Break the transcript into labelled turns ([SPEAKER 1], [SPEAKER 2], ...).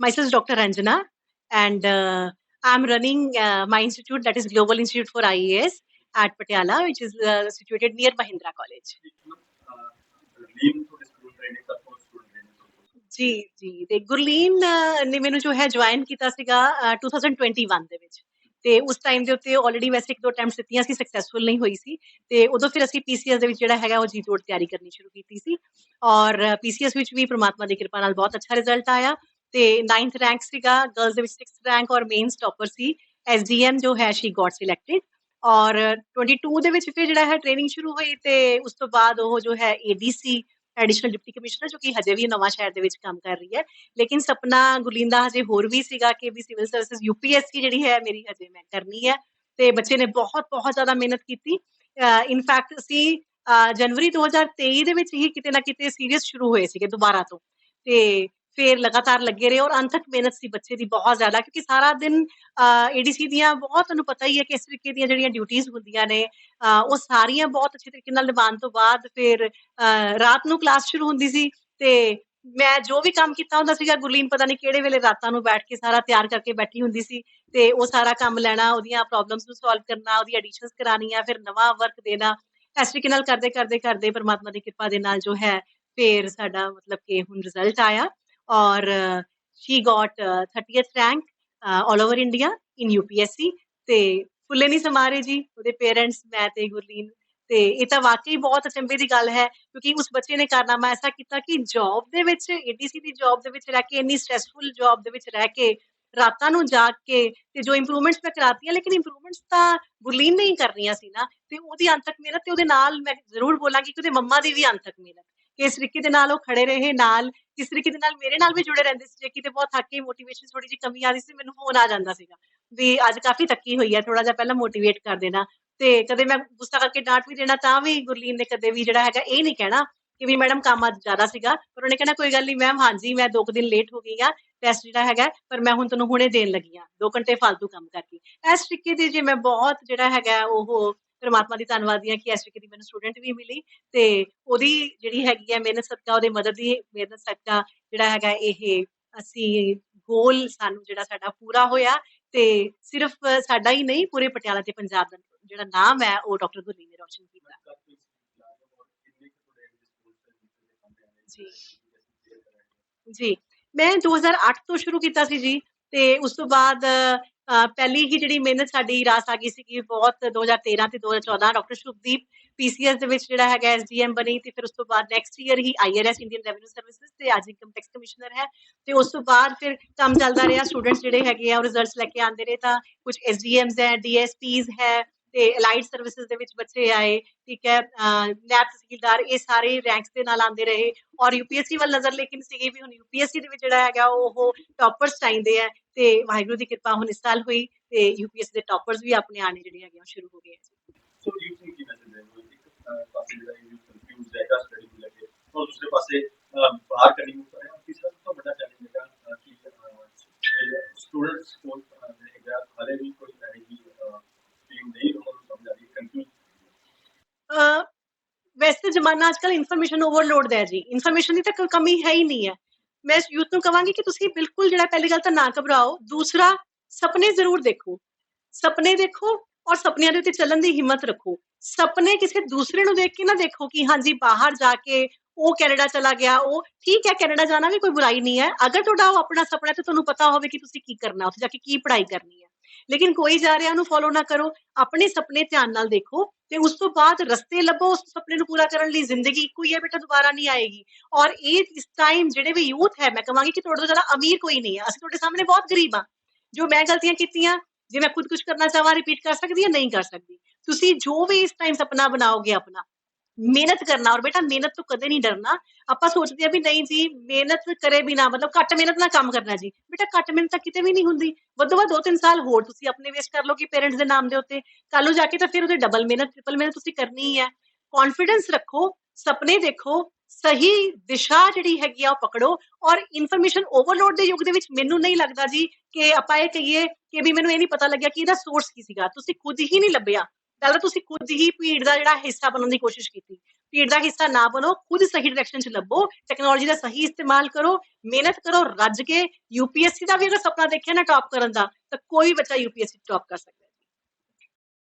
[SPEAKER 1] Myself is Dr. Ranjana, and uh, I'm running uh, my institute, that is Global Institute for IAS at Patiala, which is uh, situated near Mahindra College. ਜੀ ਜੀ ਤੇ ਗੁਰਲੀਨ ਨੇ ਮੈਨੂੰ ਜੋ ਹੈ join ਕੀਤਾ ਸੀਗਾ ਅਹ, 2021 ਦੇ ਵਿੱਚ ਤੇ ਉਸ ਟਾਈਮ ਦੇ ਉੱਤੇ ਆਲਰੇਡੀ ਵੈਸੇ ਇੱਕ ਦੋ ਅਟੈਂਪਟਸ ਦਿੱਤੀਆਂ ਸੀ ਸਕਸੈਸਫੁਲ ਨਹੀਂ ਹੋਈ ਸੀ ਤੇ ਉਦੋਂ ਫਿਰ ਅਸੀਂ ਪੀਸੀਐਸ ਦੇ ਵਿੱਚ ਜਿਹੜਾ ਹੈਗਾ ਉਹ ਜੀ ਤੋੜ ਤਿਆਰੀ ਕਰਨੀ ਸ਼ੁਰੂ ਕੀਤੀ ਸੀ ਔਰ ਪੀਸੀਐਸ ਵਿੱਚ ਵੀ ਪ੍ਰਮਾਤਮਾ ਦੀ ਕਿਰਪਾ ਨਾਲ ਬਹੁਤ ਅੱਛਾ ਰਿਜ਼ਲਟ ਆਇਆ ਤੇ 9th ਰੈਂਕ ਸੀਗਾ ਗਰਲਸ ਦੇ ਵਿੱਚ 6th ਰੈਂਕ ਔਰ ਮੇਨ ਸਟਾਪਰ ਸੀ ਐਸਡੀਐਮ ਜੋ ਹੈ ਸ਼ੀ ਗਾਟ ਸਿਲੈਕਟਡ ਔਰ 22 ਦੇ ਵਿੱਚ ਫਿਰ ਜਿਹੜਾ ਹੈ ਟ੍ਰੇਨਿੰਗ ਸ਼ੁਰੂ ਹੋਈ ਤੇ ਉਸ ਤੋਂ ਬਾਅਦ ਉਹ ਜੋ ਹੈ ਏਡੀਸੀ ਐਡੀਸ਼ਨਲ ਡਿਪਟੀ ਕਮਿਸ਼ਨਰ ਜੋ ਕਿ ਹਜੇ ਵੀ ਨਵਾਂ ਸ਼ਹਿਰ ਦੇ ਵਿੱਚ ਕੰਮ ਕਰ ਰਹੀ ਹੈ। ਲੇਕਿਨ ਸਪਨਾ ਗੁਲਿੰਦਾ ਹਜੇ ਹੋਰ ਵੀ ਸੀਗਾ ਕਿ ਵੀ ਸਿਵਲ ਸਰਵਿਸਿਜ਼ ਯੂਪੀਐਸਸੀ ਜਿਹੜੀ ਹੈ ਮੇਰੀ ਹਜੇ ਮੈਂ ਕਰਨੀ ਹੈ। ਤੇ ਬੱਚੇ ਨੇ ਬਹੁਤ ਬਹੁਤ ਜ਼ਿਆਦਾ ਮਿਹਨਤ ਕੀਤੀ। ਇਨਫੈਕਟ ਅਸੀਂ ਅਹ, ਜਨਵਰੀ 2023 ਦੇ ਵਿੱਚ ਹੀ ਕਿਤੇ ਨਾ ਕਿਤੇ ਸੀਰੀਅਸ ਸ਼ੁਰੂ ਹੋਏ ਸੀਗੇ ਦੁਬਾਰਾ ਤੋਂ। ਤੇ ਫਿਰ ਲਗਾਤਾਰ ਲੱਗੇ ਰਹੇ ਔਰ ਅੰਤਕ ਮਿਹਨਤ ਸੀ ਬੱਚੇ ਦੀ ਬਹੁਤ ਜ਼ਿਆਦਾ, ਕਿਉਂਕਿ ਸਾਰਾ ਦਿਨ ਏਡੀਸੀ ਦੀਆਂ ਬਹੁਤ ਤੁਹਾਨੂੰ ਪਤਾ ਹੀ ਹੈ ਕਿ ਇਸ ਤਰੀਕੇ ਦੀਆਂ ਜਿਹੜੀਆਂ ਡਿਊਟੀਆਂ ਹੁੰਦੀਆਂ ਨੇ ਉਹ ਸਾਰੀਆਂ ਬਹੁਤ ਅੱਛੇ ਤਰੀਕੇ ਨਾਲ ਨਿਭਾਉਣ ਤੋਂ ਬਾਅਦ ਫਿਰ ਰਾਤ ਨੂੰ ਕਲਾਸ ਸ਼ੁਰੂ ਹੁੰਦੀ ਸੀ ਤੇ ਮੈਂ ਜੋ ਵੀ ਕੰਮ ਕੀਤਾ ਹੁੰਦਾ ਸੀਗਾ, ਗੁਰਲੀਨ ਪਤਾ ਨਹੀਂ ਕਿਹੜੇ ਵੇਲੇ ਰਾਤਾਂ ਨੂੰ ਬੈਠ ਕੇ ਸਾਰਾ ਤਿਆਰ ਕਰਕੇ ਬੈਠੀ ਹੁੰਦੀ ਸੀ ਤੇ ਉਹ ਸਾਰਾ ਕੰਮ ਲੈਣਾ, ਉਹਦੀਆਂ ਪ੍ਰੋਬਲਮਸ ਨੂੰ ਸੋਲਵ ਕਰਨਾ, ਉਹਦੀ ਐਡੀਸ਼ਨਸ ਕਰਾਉਣੀਆਂ, ਫਿਰ ਨਵਾਂ ਵਰਕ ਦੇਣਾ, ਇਸ ਤਰੀਕੇ ਨਾਲ ਕਰਦੇ ਕਰਦੇ ਕਰਦੇ ਪਰਮਾਤਮਾ ਦੀ ਕਿਰਪਾ ਦੇ ਨਾਲ ਜੋ ਹੈ, ਫਿਰ ਸਾਡਾ ਮਤਲਬ ਕਿ ਹੁਣ ਰਿਜ਼ਲਟ ਆਇਆ। ਔਰ she got 30th rank all over India in UPSC ਤੇ ਫੁੱਲੇ ਨਹੀਂ ਸਮਾਰੇ ਜੀ ਉਹਦੇ ਪੇਰੈਂਟਸ ਮੈਂ ਤੇ ਗੁਰਲੀਨ ਤੇ ਇਹ ਤਾਂ ਵਾਕਈ ਬਹੁਤ ਅਚੰਭੇ ਦੀ ਗੱਲ ਹੈ ਕਿਉਂਕਿ ਉਸ ਬੱਚੇ ਨੇ ਕਾਰਨਾਮਾ ਐਸਾ ਕੀਤਾ ਕਿ ਜੌਬ ਦੇ ਵਿੱਚ ਏਡੀਸੀ ਦੀ ਜੌਬ ਦੇ ਵਿੱਚ ਰਹਿ ਕੇ ਇੰਨੀ ਸਟ੍ਰੈਸਫੁਲ ਜੌਬ ਦੇ ਵਿੱਚ ਰਹਿ ਕੇ ਰਾਤਾਂ ਨੂੰ ਜਾਗ ਕੇ ਤੇ ਜੋ ਇੰਪਰੂਵਮੈਂਟਸ ਮੈਂ ਕਰਾਤੀਆਂ ਲੇਕਿਨ ਇੰਪਰੂਵਮੈਂਟਸ ਤਾਂ ਗੁਰਲੀਨ ਨੇ ਹੀ ਕਰਨੀਆਂ ਸੀ ਨਾ ਤੇ ਉਹਦੀ ਅੰਤਕ ਮਿਹਨਤ ਤੇ ਉਹਦੇ ਨਾਲ ਮੈਂ ਜ਼ਰੂਰ ਬੋਲਾਂਗੀ ਕਿ ਉਹਦੇ ਮੰਮਾ ਦੀ ਵੀ ਅੰਤਕ ਮਿਹਨਤ ਕਿ ਤਰੀਕੇ ਦੇ ਨਾਲ ਉਹ ਖੜੇ ਰਹੇ, ਨਾਲ ਇਸ ਤਰੀਕੇ ਦੇ ਨਾਲ ਮੇਰੇ ਨਾਲ ਵੀ ਜੁੜੇ ਰਹਿੰਦੇ ਸੀ, ਜੇ ਕਿਤੇ ਬਹੁਤ ਥੱਕ ਮੋਟੀਵੇਸ਼ਨ ਥੋੜੀ ਜਿਹੀ ਕਮੀ ਆ ਰਹੀ ਸੀ, ਮੈਨੂੰ ਫੋਨ ਆ ਜਾਂਦਾ ਸੀਗਾ ਵੀ ਅੱਜ ਕਾਫੀ ਥੱਕੀ ਹੋਈ ਹੈ ਥੋੜਾ ਜਿਹਾ ਪਹਿਲਾਂ ਮੋਟੀਵੇਟ ਕਰ ਦੇਣਾ ਤੇ ਕਦੇ ਮੈਂ ਗੁੱਸਾ ਕਰਕੇ ਡਾਂਟ ਵੀ ਦੇਣਾ ਤਾਂ ਵੀ ਗੁਰਲੀਨ ਨੇ ਕਦੇ ਵੀ ਜਿਹੜਾ ਹੈਗਾ ਇਹ ਨਹੀਂ ਕਹਿਣਾ ਕਿ ਵੀ ਮੈਡਮ ਕੰਮ ਅੱਜ ਜ਼ਿਆਦਾ ਸੀਗਾ, ਪਰ ਉਹਨੇ ਕਹਿਣਾ ਕੋਈ ਗੱਲ ਨਹੀਂ ਮੈਮ ਹਾਂਜੀ ਮੈਂ ਦੋ ਕੁ ਦਿਨ ਲੇਟ ਹੋ ਗਈ ਆ ਟੈਸਟ ਜਿਹੜਾ ਹੈਗਾ ਪਰ ਮੈਂ ਹੁਣ ਤੁਹਾਨੂੰ ਹੁਣੇ ਦੇਣ ਲੱਗੀ ਆ, ਦੋ ਘੰਟੇ ਫालतू ਕੰਮ ਕਰਕੇ। ਇਸ ਤਰੀਕੇ ਦੀ ਜੇ ਮੈਂ ਬਹੁਤ ਜਿਹੜਾ ਹੈਗਾ ਉਹ ਪਰਮਾਤਮਾ ਦੀ ਧੰਨਵਾਦੀ ਆ ਕਿ ਇਸ ਤਰੀਕੇ ਦੀ ਮੈਨੂੰ ਸਟੂਡੈਂਟ ਵੀ ਮਿਲੀ ਤੇ ਉਹਦੀ ਜਿਹੜੀ ਹੈਗੀ ਹੈ ਮਿਹਨਤ ਸਦਕਾ, ਉਹਦੇ ਮਦਦ ਦੀ ਮਿਹਨਤ ਸਦਕਾ ਜਿਹੜਾ ਹੈਗਾ ਇਹ ਅਸੀਂ ਗੋਲ ਸਾਨੂੰ ਜਿਹੜਾ ਸਾਡਾ ਪੂਰਾ ਹੋਇਆ ਤੇ ਸਿਰਫ ਸਾਡਾ ਹੀ ਨਹੀਂ, ਪੂਰੇ ਪਟਿਆਲਾ ਤੇ ਪੰਜਾਬ ਦਾ ਜਿਹੜਾ ਨਾਮ ਹੈ, ਉਹ ਡਾਕਟਰ ਗੁਰਲੀਨ ਨੇ ਰੋਸ਼ਨ ਕੀਤਾ
[SPEAKER 2] ਦਾ ਕੋਈ ਸਿਲਸਿਲਾ ਹੈ ਔਰ
[SPEAKER 1] ਜੀ। ਜੀ ਮੈਂ 2008 ਤੋਂ ਸ਼ੁਰੂ ਕੀਤਾ ਸੀ ਜੀ ਤੇ ਉਸ ਤੋਂ ਬਾਅਦ ਪਹਿਲੀ ਹੀ ਜਿਹੜੀ ਮਿਹਨਤ ਸਾਡੀ ਰਾਸ ਆ ਗਈ ਸੀ ਕਿ ਬਹੁਤ 2013 ਤੇ 2014 ਡਾਕਟਰ ਸ਼ੁਭਦੀਪ ਪੀਸੀਐਸ ਦੇ ਵਿੱਚ ਜਿਹੜਾ ਹੈਗਾ ਐਸਡੀਐਮ ਬਣੀ ਤੇ ਫਿਰ ਉਸ ਤੋਂ ਬਾਅਦ ਨੈਕਸਟ ਈਅਰ ਹੀ ਆਈਆਰਐਸ ਇੰਡੀਅਨ ਰੈਵਨਿਊ ਸਰਵਿਸਿਜ਼ ਤੇ ਅੱਜ ਇਨਕਮ ਟੈਕਸ ਕਮਿਸ਼ਨਰ ਹੈ ਤੇ ਉਸ ਤੋਂ ਬਾਅਦ ਫਿਰ ਕੰਮ ਚੱਲਦਾ ਰਿਹਾ ਸਟੂਡੈਂਟਸ ਜਿਹੜੇ ਹੈਗੇ ਆ ਉਹ ਰਿਜ਼ਲਟਸ ਲੈ ਕੇ ਆਉਂਦੇ ਰਹੇ ਤਾਂ ਕੁਝ ਐਸਡੀਐਮਸ ਹੈ ਡੀਐਸਪੀਜ਼ ਹੈ ਤੇ ਅਲਾਈਡ ਸਰਵਿਸਿਜ਼ ਦੇ ਵਿੱਚ ਬੱਚੇ ਆਏ, ਠੀਕ ਹੈ ਨੈਬ ਤਹਿਸੀਲਦਾਰ ਇਹ ਸਾਰੇ ਰੈਂਕਸ ਦੇ ਨਾਲ ਆਉਂਦੇ ਰਹੇ ਔਰ ਯੂਪੀਐਸਸੀ ਵੱਲ ਨਜ਼ਰ ਲੇਕਿਨ ਸੀਗੀ ਵੀ ਹੁਣ ਯੂਪੀਐਸਸੀ ਦੇ ਵਿੱਚ ਜਿਹੜਾ ਹੈਗਾ ਉਹ ਟੌਪਰਸ ਚਾਹੀਦੇ ਆ ਤੇ ਵਾਹਿਗੁਰੂ ਦੀ ਕਿਰਪਾ ਹੁਣ ਇਸ ਸਾਲ ਹੋਈ ਤੇ ਯੂਪੀਐਸਸੀ ਦੇ ਟੌਪਰਸ ਵੀ ਆਪਣੇ ਆਣੇ ਜਿਹੜੇ ਹੈਗੇ ਆ ਉਹ ਸ਼ੁਰੂ ਹੋ ਗਏ
[SPEAKER 2] ਸੋ ਯੂ ਥਿੰਕ ਕੀ ਮੈਸੇਜ ਹੈ? ਇੱਕ ਪਾਸੇ ਜਿਹੜਾ ਯੂ ਕਨਫਿਊਜ਼ ਹੈਗਾ ਸਟੱਡੀ ਨੂੰ ਲੈ ਕੇ ਔਰ ਦੂਸਰੇ ਪਾਸੇ ਬਾਹਰ ਕਰਨੀ ਨੂੰ ਪਰ ਹੈ ਤੀਸਰਾ ਸਭ ਤੋਂ ਵੱਡਾ ਚੈਲੰਜ ਹੈਗਾ ਅਹ, ਕਿ ਸਟੂਡੈਂਟਸ ਕੋਲ ਅਹ, ਜਿਹੜੇ ਹੈਗਾ ਹਾਲੇ ਵੀ ਕੋਈ ਐਸੀ ਟੀਮ ਨਹੀਂ ਉਹਨਾਂ ਨੂੰ ਸਮਝ ਆ ਰਹੀ ਕਨਫਿਊਜ਼
[SPEAKER 1] ਅਹ ਵੈਸੇ ਜ਼ਮਾਨਾ ਅੱਜਕੱਲ ਇਨਫੋਰਮੇਸ਼ਨ ਓਵਰਲੋਡ ਦਾ ਹੈ ਜੀ। ਇਨਫੋਰਮੇਸ਼ਨ ਦੀ ਤਾਂ ਕੋਈ ਕਮੀ ਹੈ ਹੀ ਨਹੀਂ ਹੈ। ਮੈਂ ਯੂਥ ਨੂੰ ਕਹਾਂਗੀ ਕਿ ਤੁਸੀਂ ਬਿਲਕੁਲ ਜਿਹੜਾ ਪਹਿਲੀ ਗੱਲ ਤਾਂ ਨਾ ਘਬਰਾਓ। ਦੂਸਰਾ, ਸੁਪਨੇ ਜ਼ਰੂਰ ਦੇਖੋ। ਸੁਪਨੇ ਦੇਖੋ ਔਰ ਸੁਪਨਿਆਂ ਦੇ ਉੱਤੇ ਚੱਲਣ ਦੀ ਹਿੰਮਤ ਰੱਖੋ। ਸੁਪਨੇ ਕਿਸੇ ਦੂਸਰੇ ਨੂੰ ਦੇਖ ਕੇ ਨਾ ਦੇਖੋ ਕਿ ਹਾਂਜੀ, ਬਾਹਰ ਜਾ ਕੇ ਉਹ ਕੈਨੇਡਾ ਚਲਾ ਗਿਆ, ਉਹ ਠੀਕ ਹੈ, ਕੈਨੇਡਾ ਜਾਣਾ ਵੀ ਕੋਈ ਬੁਰਾਈ ਨਹੀਂ ਹੈ। ਅਗਰ ਤੁਹਾਡਾ ਉਹ ਆਪਣਾ ਸੁਪਨਾ ਤੇ ਤੁਹਾਨੂੰ ਪਤਾ ਹੋਵੇ ਕਿ ਤੁਸੀਂ ਕੀ ਕਰਨਾ, ਉੱਥੇ ਜਾ ਕੇ ਕੀ ਪੜ੍ਹਾਈ ਕਰਨੀ ਹੈ। ਲੇਕਿਨ ਕੋਈ ਜਾ ਰਿਹਾ ਉਹਨੂੰ ਫੋਲੋ ਨਾ ਕਰੋ, ਆਪਣੇ ਸੁਪਨੇ ਧਿਆਨ ਨਾਲ ਦੇਖੋ ਤੇ ਉਸ ਤੋਂ ਬਾਅਦ ਰਸਤੇ ਲੱਭੋ, ਉਸ ਸੁਪਨੇ ਨੂੰ ਪੂਰਾ ਕਰਨ ਲਈ ਜ਼ਿੰਦਗੀ ਇੱਕੋ ਹੀ ਹੈ ਬੇਟਾ, ਦੁਬਾਰਾ ਨਹੀਂ ਆਏਗੀ। ਔਰ ਇਹ ਇਸ ਟਾਈਮ ਜਿਹੜੇ ਵੀ ਯੂਥ ਹੈ, ਮੈਂ ਕਹਾਂਗੀ ਕਿ ਤੁਹਾਡੇ ਤੋਂ ਜ਼ਿਆਦਾ ਅਮੀਰ ਕੋਈ ਨਹੀਂ ਹੈ। ਅਸੀਂ ਤੁਹਾਡੇ ਸਾਹਮਣੇ ਬਹੁਤ ਗਰੀਬ ਹਾਂ। ਜੋ ਮੈਂ ਗਲਤੀਆਂ ਕੀਤੀਆਂ, ਜੇ ਮੈਂ ਖੁਦ ਕੁਝ ਕਰਨਾ ਚਾਹਾਂ ਰਿਪੀਟ ਕਰ ਸਕਦੀ ਹਾਂ, ਨਹੀਂ ਕਰ ਸਕਦੀ। ਤੁਸੀਂ ਜੋ ਵੀ ਇਸ ਟਾਈਮ ਸੁਪਨਾ ਬਣਾਓਗੇ ਆਪਣਾ ਮਿਹਨਤ ਕਰਨਾ ਔਰ ਬੇਟਾ ਮਿਹਨਤ ਤੋਂ ਕਦੇ ਨਹੀਂ ਡਰਨਾ। ਆਪਾਂ ਸੋਚਦੇ ਆ ਵੀ ਨਹੀਂ ਜੀ, ਮਿਹਨਤ ਕਰੇ ਬਿਨਾ, ਮਤਲਬ ਘੱਟ ਮਿਹਨਤ ਨਾਲ ਕੰਮ ਕਰਨਾ ਜੀ। ਬੇਟਾ ਘੱਟ ਮਿਹਨਤ ਤਾਂ ਕਿਤੇ ਵੀ ਨਹੀਂ ਹੁੰਦੀ। ਵੱਧੋ ਵੱਧ ਦੋ ਤਿੰਨ ਸਾਲ ਹੋਰ ਤੁਸੀਂ ਆਪਣੇ ਵੇਸਟ ਕਰ ਲੋਗੇ ਪੇਰੈਂਟਸ ਦੇ ਨਾਮ ਦੇ ਉੱਤੇ। ਕੱਲ ਨੂੰ ਜਾ ਕੇ ਤਾਂ ਫਿਰ ਉਹਦੇ ਡਬਲ ਮਿਹਨਤ ਟ੍ਰਿਪਲ ਮਿਹਨਤ ਤੁਸੀਂ ਕਰਨੀ ਹੀ ਹੈ। ਕੌਨਫੀਡੈਂਸ ਰੱਖੋ, ਸੁਪਨੇ ਦੇਖੋ, ਸਹੀ ਦਿਸ਼ਾ ਜਿਹੜੀ ਹੈਗੀ ਆ ਉਹ ਪਕੜੋ ਔਰ ਇਨਫੋਰਮੇਸ਼ਨ ਓਵਰਲੋਡ ਦੇ ਯੁੱਗ ਦੇ ਵਿੱਚ ਮੈਨੂੰ ਨਹੀਂ ਲੱਗਦਾ ਜੀ ਕਿ ਆਪਾਂ ਇਹ ਕਹੀਏ ਕਿ ਵੀ ਮੈਨੂੰ ਇਹ ਨਹੀਂ ਪਤਾ ਲੱਗਿਆ ਕਿ ਇਹਦਾ ਸੋਰਸ ਕੀ ਸੀਗਾ। ਤੁਸੀਂ ਖੁਦ ਹੀ ਨਹੀਂ ਲੱਭਿਆ। ਪਹਿਲਾਂ ਤੁਸੀਂ ਖੁਦ ਹੀ ਭੀੜ ਦਾ ਜਿਹੜਾ ਹਿੱਸਾ ਬਣਨ ਦੀ ਕੋਸ਼ਿਸ਼ ਕੀਤੀ। ਭੀੜ ਦਾ ਹਿੱਸਾ ਨਾ ਬਣੋ, ਖੁਦ ਸਹੀ ਡਾਇਰੈਕਸ਼ਨ 'ਚ ਲੱਭੋ ਟੈਕਨੋਲੋਜੀ ਦਾ ਸਹੀ ਇਸਤੇਮਾਲ ਕਰੋ, ਮਿਹਨਤ ਕਰੋ, ਰੱਜ ਕੇ ਯੂਪੀਐਸਸੀ ਦਾ ਵੀ ਅਗਰ ਸੁਪਨਾ ਦੇਖਿਆ ਨਾ ਟੌਪ ਕਰਨ ਦਾ, ਤਾਂ ਕੋਈ ਬੱਚਾ ਯੂਪੀਐਸਸੀ ਟੌਪ ਕਰ ਸਕਦਾ